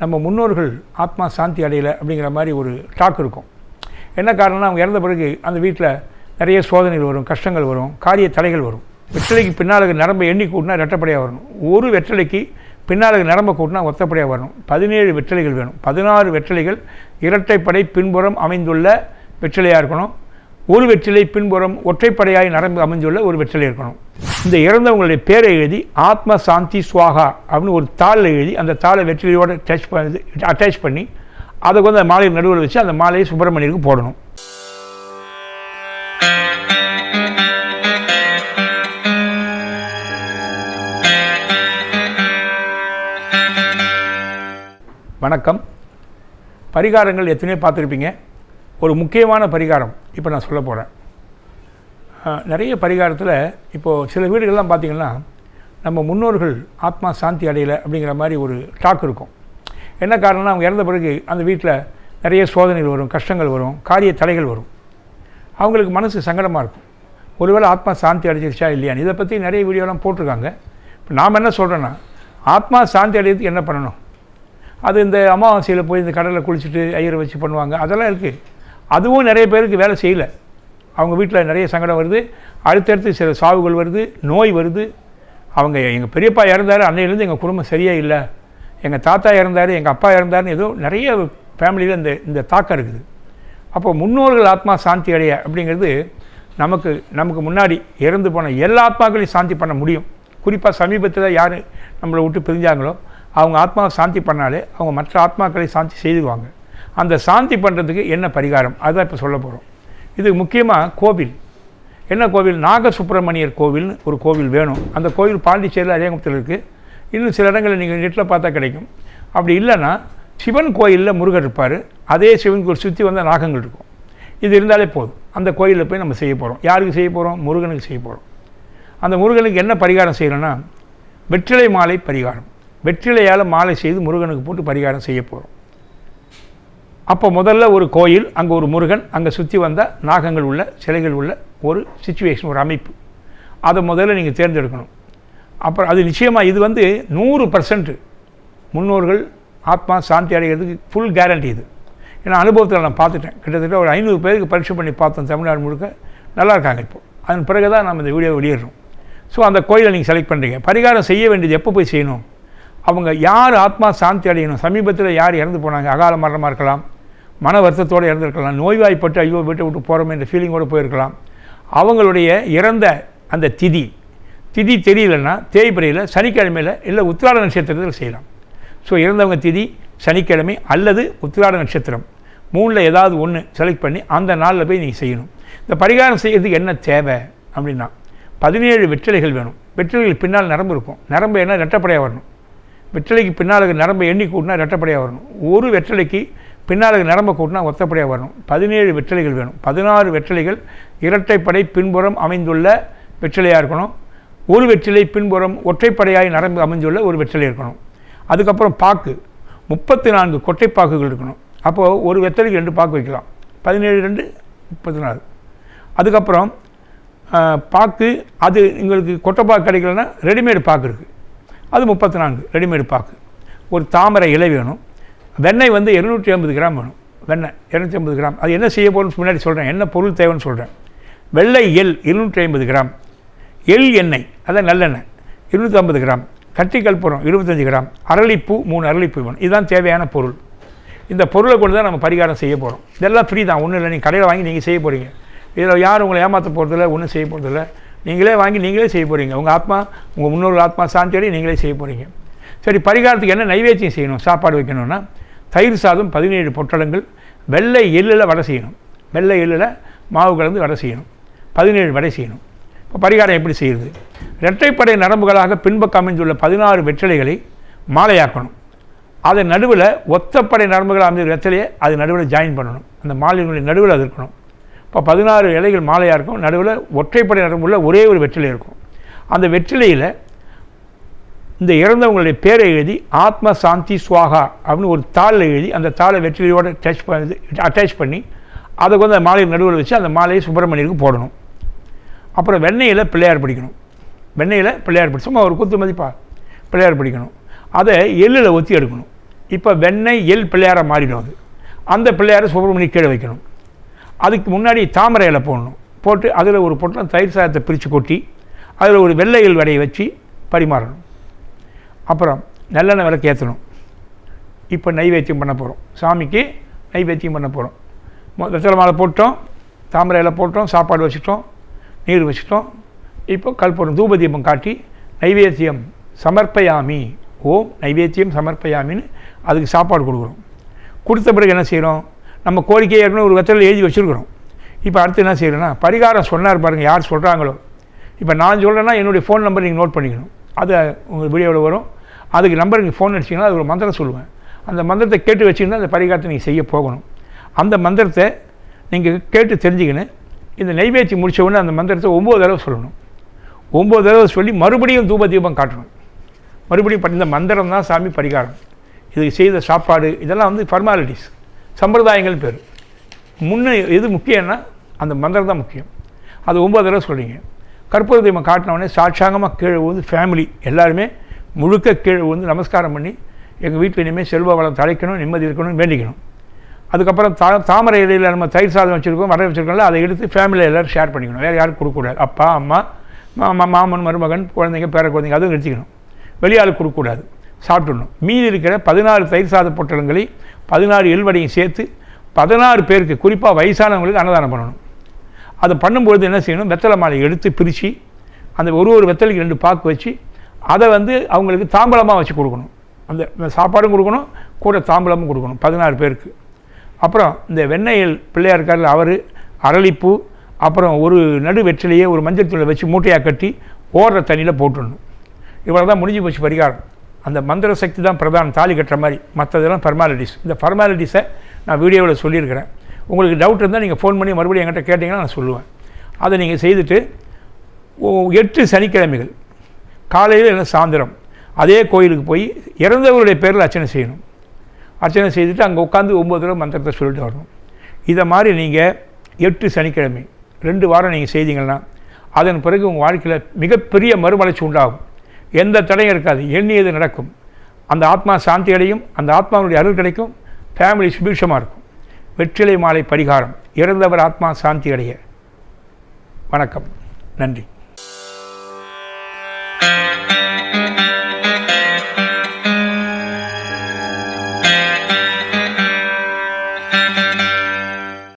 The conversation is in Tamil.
நம்ம முன்னோர்கள் ஆத்மா சாந்தி அடையலை அப்படிங்கிற மாதிரி ஒரு டாக் இருக்கும். என்ன காரணம்னா அவங்க இறந்த பிறகு அந்த வீட்டில் நிறைய சோதனைகள் வரும் கஷ்டங்கள் வரும் காரிய தடைகள் வரும். வெற்றிலைக்கு பின்னால் நரம்பை எண்ணி கூட்டினா ரெட்டப்படையாக வரணும். ஒரு வெற்றிலைக்கு பின்னால் நரம்பை கூட்டினா ஒத்தப்படையாக வரணும். பதினேழு வெற்றிலைகள் வேணும். பதினாறு வெற்றிலைகள் இரட்டைப்படை பின்புறம் அமைந்துள்ள வெற்றிலையாக இருக்கணும். ஒரு வெற்றிலை பின்புறம் ஒற்றைப்படையாய் நரம்பு அமைஞ்சுள்ள ஒரு வெற்றிலை இருக்கணும். இந்த இறந்தவங்களுடைய பேரை எழுதி ஆத்ம சாந்தி சுவாகா அப்படின்னு ஒரு தாளில் எழுதி அந்த தாளை வெற்றிலையோடு டச் பண்ணி அட்டாச் பண்ணி அதை வந்து அந்த மாலையை நடுவில் வச்சு அந்த மாலையை சுப்பிரமணியருக்கு போடணும். வணக்கம். பரிகாரங்கள் எத்தனையோ பார்த்துருப்பீங்க. ஒரு முக்கியமான பரிகாரம். இப்போ நான் சொல்ல போகிறேன் நிறைய பரிகாரத்தில் இப்போது சில வீடுகள்லாம் பார்த்திங்கன்னா நம்ம முன்னோர்கள் ஆத்மா சாந்தி அடையலை அப்படிங்கிற மாதிரி ஒரு டாக் இருக்கும். என்ன காரணம்னா அவங்க இறந்த பிறகு அந்த வீட்டில் நிறைய சோதனைகள் வரும் கஷ்டங்கள் வரும் காரிய தடைகள் வரும். அவங்களுக்கு மனசு சங்கடமாக இருக்கும். ஒருவேளை ஆத்மா சாந்தி அடைஞ்சிருச்சா இல்லையான்னு இதை பற்றி நிறைய வீடியோலாம் போட்டிருக்காங்க. இப்போ நாம் என்ன சொல்கிறோன்னா ஆத்மா சாந்தி அடையிறதுக்கு என்ன பண்ணணும்? அது இந்த அமாவாசையில் போய் இந்த கடலில் குளிச்சுட்டு ஐயரை வச்சு பண்ணுவாங்க அதெல்லாம் இருக்குது அதுவும் நிறைய பேருக்கு வேலை செய்யலை. அவங்க வீட்டில் நிறைய சங்கடம் வருது. அடுத்தடுத்து சில சாவுகள் வருது நோய் வருது. அவங்க எங்கள் பெரியப்பா இறந்தார் அன்னையிலேருந்து எங்கள் குடும்பம் சரியாக இல்லை. எங்கள் தாத்தா இறந்தார் எங்கள் அப்பா இறந்தாருன்னு ஏதோ நிறைய ஃபேமிலியில் இந்த இந்த தாக்கம் இருக்குது. அப்போ முன்னோர்கள் ஆத்மா சாந்தி அடைய அப்படிங்கிறது நமக்கு நமக்கு முன்னாடி இறந்து போன எல்லா ஆத்மாக்களையும் சாந்தி பண்ண முடியும். குறிப்பாக சமீபத்தில் யார் நம்மளை விட்டு பிரிஞ்சாங்களோ அவங்க ஆத்மாவை சாந்தி பண்ணாலே அவங்க மற்ற ஆத்மாக்களை சாந்தி செய்துவாங்க அந்த சாந்தி பண்ணுறதுக்கு என்ன பரிகாரம்? அதுதான் இப்போ சொல்ல போகிறோம் இது முக்கியமாக கோவில். என்ன கோவில்? நாகசுப்பிரமணியர் கோவில்னு ஒரு கோவில் வேணும். அந்த கோவில் பாண்டிச்சேரியில் அரியங்குப்பத்தில் இருக்குது இன்னும் சில இடங்களில் நீங்கள் நெட்டில் பார்த்தா கிடைக்கும். அப்படி இல்லைன்னா சிவன் கோயிலில் முருகர் இருப்பார். அதே சிவன் கோயில் சுற்றி வந்த நாகங்கள் இருக்கும். இது இருந்தாலே போதும். அந்த கோயிலில் போய் நம்ம செய்ய போகிறோம் யாருக்கு செய்ய போகிறோம் முருகனுக்கு செய்ய போகிறோம் அந்த முருகனுக்கு என்ன பரிகாரம் செய்யணும்னா வெற்றிலை மாலை பரிகாரம். வெற்றிலையால் மாலை செய்து முருகனுக்கு போட்டு பரிகாரம் செய்ய போகிறோம் அப்போ முதல்ல ஒரு கோயில் அங்கே ஒரு முருகன் அங்கே சுற்றி வந்த நாகங்கள் உள்ள சிலைகள் உள்ள ஒரு சுச்சுவேஷன் ஒரு அமைப்பு. அதை முதல்ல நீங்கள் தேர்ந்தெடுக்கணும். அப்புறம் அது நிச்சயமாக இது வந்து நூறு பர்சன்ட் முன்னோர்கள் ஆத்மா சாந்தி அடைகிறதுக்கு ஃபுல் கேரண்டி இது. ஏன்னா அனுபவத்தில் நான் பார்த்துட்டேன். கிட்டத்தட்ட ஒரு ஐநூறு பேருக்கு பரீட்சை பண்ணி பார்த்தோம் தமிழ்நாடு முழுக்க. நல்லா இருக்காங்க இப்போ. அதன் பிறகு தான் நம்ம இந்த வீடியோ வெளியிடுறோம். ஸோ அந்த கோயிலை நீங்கள் செலக்ட் பண்ணுறீங்க பரிகாரம் செய்ய வேண்டியது எப்போ போய் செய்யணும்? அவங்க யார் ஆத்மா சாந்தி அடையணும்? சமீபத்தில் யார் இறந்து போனாங்க? அகால மரணமாக இருக்கலாம். மன வருத்தத்தோடு இறந்துருக்கலாம் நோய்வாய்ப்பட்டு ஐயோ வீட்டை விட்டு போகிறோமே இந்த ஃபீலிங்கோடு போயிருக்கலாம். அவங்களுடைய இறந்த அந்த திதி திதி தெரியலன்னா தேய்பிரையில் சனிக்கிழமையில் இல்லை உத்திராட நட்சத்திரத்தில் செய்யலாம். ஸோ இறந்தவங்க திதி சனிக்கிழமை அல்லது உத்திராட நட்சத்திரம். மூணில் ஏதாவது ஒன்று செலக்ட் பண்ணி அந்த நாளில் போய் நீங்கள் செய்யணும். இந்த பரிகாரம் செய்கிறதுக்கு என்ன தேவை அப்படின்னா பதினேழு வெற்றிலைகள் வேணும். வெற்றிலைகள் பின்னால் நரம்பு இருக்கும். நரம்பு என்ன? ரெட்டப்படையாக வரணும். வெற்றிலைக்கு பின்னால் நரம்பை எண்ணி கூட்டினா ரெட்டப்படையாக வரணும். ஒரு வெற்றிலைக்கு பின்னால் நரம்பு கூட்டினா ஒத்தப்படையாக வரணும். பதினேழு வெற்றிலைகள் வேணும். பதினாறு வெற்றிலைகள் இரட்டைப்படை பின்புறம் அமைந்துள்ள வெற்றிலையாக இருக்கணும். ஒரு வெற்றிலை பின்புறம் ஒற்றைப்படையாய் நரம்பு அமைந்துள்ள ஒரு வெற்றிலை இருக்கணும். அதுக்கப்புறம் பாக்கு. முப்பத்தி நான்கு கொட்டைப்பாக்குகள் இருக்கணும். அப்போது ஒரு வெத்தலைக்கு ரெண்டு பாக்கு வைக்கலாம். பதினேழு ரெண்டு முப்பத்தி நாலு அதுக்கப்புறம் பாக்கு அது எங்களுக்கு கொட்டைப்பாக்கு கிடைக்கலன்னா ரெடிமேடு பாக்கு இருக்குது அது முப்பத்தி நான்கு ரெடிமேடு பாக்கு. ஒரு தாமரை இலை வேணும். வெண்ணெய் வந்து இருநூற்றி ஐம்பது கிராம் வேணும். வெண்ணெய் இரநூத்தி ஐம்பது கிராம். அது என்ன செய்ய போகிறோம்னு முன்னாடி சொல்கிறேன் என்ன பொருள் தேவைன்னு சொல்கிறேன் வெள்ளை எல் இருநூற்றி ஐம்பது கிராம். எள் எண்ணெய் அதான் நல்லெண்ணெய் இருநூற்றி ஐம்பது கிராம். கட்டி கற்பூரம் இருபத்தஞ்சி கிராம். அரளிப்பூ மூணு அரளிப்பூ வேணும். இதுதான் தேவையான பொருள். இந்த பொருளை கொண்டு தான் நம்ம பரிகாரம் செய்ய போகிறோம் இதெல்லாம் ஃப்ரீ தான். ஒன்றும் இல்லை. நீங்கள் கடையில் வாங்கி நீங்கள் செய்ய போகிறீங்க இதில் யாரும் உங்களை ஏமாற்ற போகிறதில்ல ஒன்றும் செய்ய போகிறதில்ல நீங்களே வாங்கி நீங்களே செய்ய போகிறீங்க உங்கள் ஆத்மா உங்கள் முன்னோர்கள் ஆத்மா சாந்தியோடய நீங்களே செய்ய போகிறீங்க சரி பரிகாரத்துக்கு என்ன நைவேத்தியம் செய்யணும்? சாப்பாடு வைக்கணும்னா தயிர் சாதம் பதினேழு பொட்டலங்கள் வெள்ளை எள்ளில் வடை செய்யணும். வெள்ளை எள்ளில் மாவு கலந்து வடை செய்யணும். பதினேழு வடை செய்யணும். இப்போ பரிகாரம் எப்படி செய்கிறது இரட்டைப்படை நரம்புகளாக பின்பக்கம் அமைந்துள்ள பதினாறு வெற்றிலைகளை மாலையாக்கணும். அதை நடுவில் ஒத்தப்படை நரம்புகள் அமைந்த வெற்றிலையை அது நடுவில் ஜாயின் பண்ணணும். அந்த மாலையினுடைய நடுவில் அது இருக்கணும். இப்போ பதினாறு இலைகள் மாலையாக இருக்கும் நடுவில் ஒற்றைப்படை நரம்புள்ள ஒரே ஒரு வெற்றிலை இருக்கும். அந்த வெற்றிலையில் இந்த இறந்தவங்களுடைய பேரை எழுதி ஆத்ம சாந்தி சுவாகா அப்படின்னு ஒரு தாளில் எழுதி அந்த தாளை வெற்றிலையோடு டச் பண்ணி அட்டாச் பண்ணி அதை வந்து அந்த மாலையை நடுவில் வச்சு அந்த மாலையை சுப்பிரமணியருக்கு போடணும். அப்புறம் வெண்ணெயில் பிள்ளையார் பிடிக்கணும். வெண்ணெயில் பிள்ளையார் பிடி சும்மா ஒரு குத்து மதிப்பா? பிள்ளையார் பிடிக்கணும். அதை எள்ளில் ஒத்தி எடுக்கணும். இப்போ வெண்ணெய் எல் பிள்ளையாராக மாறிடும் அது. அந்த பிள்ளையாரை சுப்பிரமணியம் கீழே வைக்கணும். அதுக்கு முன்னாடி தாமரை இலை போடணும். போட்டு அதில் ஒரு பொட்டலம் தயிர் சாதத்தை பிரித்து கொட்டி அதில் ஒரு வெள்ளை எள் வடையை வச்சு பரிமாறணும். அப்புறம் நல்லெண்ணெய் விளக்கு ஏற்றணும் இப்போ நைவேத்தியம் பண்ண போகிறோம் சாமிக்கு நைவேத்தியம் பண்ண போகிறோம் வெத்தலை மாலை போட்டோம் தாமரை இலை போட்டோம் சாப்பாடு வச்சுட்டோம் நீர் வச்சுட்டோம். இப்போ கல்பூரம் தூப தீபம் காட்டி நைவேத்தியம் சமர்ப்பயாமி. ஓம் நைவேத்தியம் சமர்ப்பயாமின்னு அதுக்கு சாப்பாடு கொடுக்குறோம். கொடுத்த பிறகு என்ன செய்கிறோம் நம்ம கோரிக்கையை ஏற்கனவே ஒரு வெத்தலை எழுதி வச்சுருக்குறோம். இப்போ அடுத்து என்ன செய்யணும்னா பரிகாரம் சொன்னார் பாருங்கள் யார் சொல்கிறாங்களோ இப்போ நான் சொல்கிறேன்னா என்னுடைய ஃபோன் நம்பர் நீங்கள் நோட் பண்ணிக்கணும். அது உங்கள் வீடியோவில் வரும். அதுக்கு நம்பர் நீங்கள் ஃபோன் அடிச்சிங்கன்னா அது ஒரு மந்திரம் சொல்லுவேன். அந்த மந்திரத்தை கேட்டு வச்சுருந்தா அந்த பரிகாரத்தை நீங்கள் செய்ய போகணும். அந்த மந்திரத்தை நீங்கள் கேட்டு தெரிஞ்சுக்கின்னு இந்த நெய்வேத்தி முடித்த உடனே அந்த மந்திரத்தை ஒம்பது தடவை சொல்லணும். ஒம்பது தடவை சொல்லி மறுபடியும் தூப தீபம் காட்டணும். மறுபடியும் இந்த மந்திரம் தான் சாமி பரிகாரம். இதுக்கு செய்த சாப்பாடு இதெல்லாம் வந்து ஃபார்மாலிட்டிஸ் சம்பிரதாயங்கள் பேர். முன்னே எது முக்கியம்னா அந்த மந்திரம் தான் முக்கியம். அது ஒம்பது தடவை சொல்கிறீங்க கற்பூர தீபம் காட்டினவுடனே சாட்சாங்கமாக கீழே வந்து ஃபேமிலி எல்லாருமே முழுக்க கீழே வந்து நமஸ்காரம் பண்ணி எங்கள் வீட்டில் இனிமேல் செல்வ வளம் தழைக்கணும் நிம்மதி இருக்கணும்னு வேண்டிக்கணும். அதுக்கப்புறம் தா தாமரை இலையில் நம்ம தயிர் சாதம் வச்சுருக்கோம் வர வச்சுருக்கோம்ல அதை எடுத்து ஃபேமிலியில் எல்லோரும் ஷேர் பண்ணிக்கணும். வேறு யாரும் கொடுக்கக்கூடாது. அப்பா அம்மா மாமா மாமன் மருமகன் குழந்தைங்க பேர குழந்தைங்க அதுவும் நிறுத்திக்கணும் வெளியாள் கொடுக்கக்கூடாது. சாப்பிட்டுடணும். மீதி இருக்கிற பதினாறு தயிர் சாத பொட்டலங்களை பதினாறு எல்வடையும் சேர்த்து பதினாறு பேருக்கு குறிப்பாக வயசானவங்களுக்கு அன்னதானம் பண்ணணும். அதை பண்ணும்பொழுது என்ன செய்யணும்? வெத்தலை மாலை எடுத்து பிரித்து அந்த ஒரு ஒரு வெத்தலைக்கு ரெண்டு பாக்கு வச்சு அதை வந்து அவங்களுக்கு தாம்பலமாக வச்சு கொடுக்கணும். அந்த சாப்பாடும் கொடுக்கணும் கூட தாம்பலமும் கொடுக்கணும் பதினாறு பேருக்கு. அப்புறம் இந்த வெண்ணையில் பிள்ளையார் இருக்கார்ல அவர் அரளிப்பூ அப்புறம் ஒரு நடு வெற்றிலையே ஒரு மஞ்சள் தூளை வச்சு மூட்டையாக கட்டி ஓடுற தண்ணியில் போட்டுடணும். இவ்வளோ தான் முடிஞ்சு போச்சு பரிகாரம். அந்த மந்திர சக்தி தான் பிரதானம் தாலி கட்டுற மாதிரி. மற்றதெல்லாம் ஃபார்மாலிட்டிஸ் இந்த ஃபார்மாலிட்டிஸை நான் வீடியோவில் சொல்லியிருக்கிறேன். உங்களுக்கு டவுட் இருந்தால் நீங்கள் ஃபோன் பண்ணி மறுபடியும் என்கிட்ட கேட்டிங்கன்னா நான் சொல்லுவேன். அதை நீங்கள் செய்துட்டு ஓ- எட்டு சனிக்கிழமைகள். காலையில் இல்லை சாயந்தரம். அதே கோயிலுக்கு போய் இறந்தவர்களுடைய பேரில் அர்ச்சனை செய்யணும். அர்ச்சனை செய்துட்டு அங்கே உட்காந்து ஒம்பது தடவை மந்திரத்தை சொல்லிட்டு வரணும். இதை மாதிரி நீங்கள் எட்டு சனிக்கிழமை ரெண்டு வாரம் நீங்கள் செய்தீங்கன்னா அதன் பிறகு உங்கள் வாழ்க்கையில் மிகப்பெரிய மறுமலர்ச்சி உண்டாகும். எந்த தடையும் இருக்காது. எண்ணியது நடக்கும். அந்த ஆத்மா சாந்தி அடையும். அந்த ஆத்மாவுடைய அருள் கிடைக்கும். ஃபேமிலி சுபீட்சமாக இருக்கும். வெற்றிலை மாலை பரிகாரம். இறந்தவர் ஆத்மா சாந்தி அடைய. வணக்கம். நன்றி.